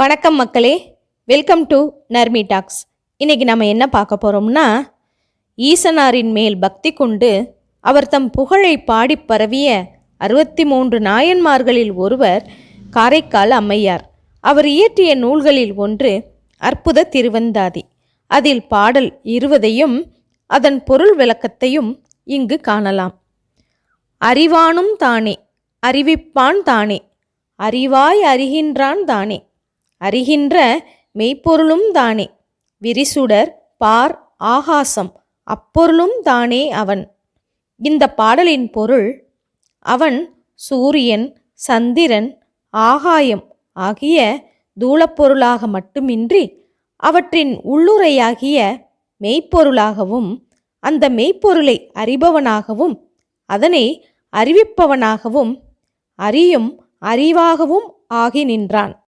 வணக்கம் மக்களே. Welcome to Narmi tax இன்னைக்கு நம்ம என்ன பார்க்க போகிறோம்னா ஈசனாரின் மேல் பக்தி கொண்டு அவர் தம் புகழை பாடிப் பரவிய அறுபத்தி மூன்று நாயன்மார்களில் ஒருவர் காரைக்கால் அம்மையார். அவர் இயற்றிய நூல்களில் ஒன்று அற்புத திருவந்தாதி. அதில் பாடல் இருவதையும் அதன் பொருள் விளக்கத்தையும் இங்கு காணலாம். அறிவானும் தானே அறிவிப்பான் தானே அறிவாய் அறிகின்றான் தானே அறிகின்ற மெய்ப்பொருளும் தானே. விரிசுடர் பார் ஆகாசம் அப்பொருளும் தானே அவன். இந்த பாடலின் பொருள் அவன் சூரியன் சந்திரன் ஆகாயம் ஆகிய தூளப்பொருளாக மட்டுமின்றி அவற்றின் உள்ளுரையாகிய மெய்ப்பொருளாகவும் அந்த மெய்ப்பொருளை அறிபவனாகவும் அதனை அறிவிப்பவனாகவும் அறியும் அறிவாகவும் ஆகி நின்றான்.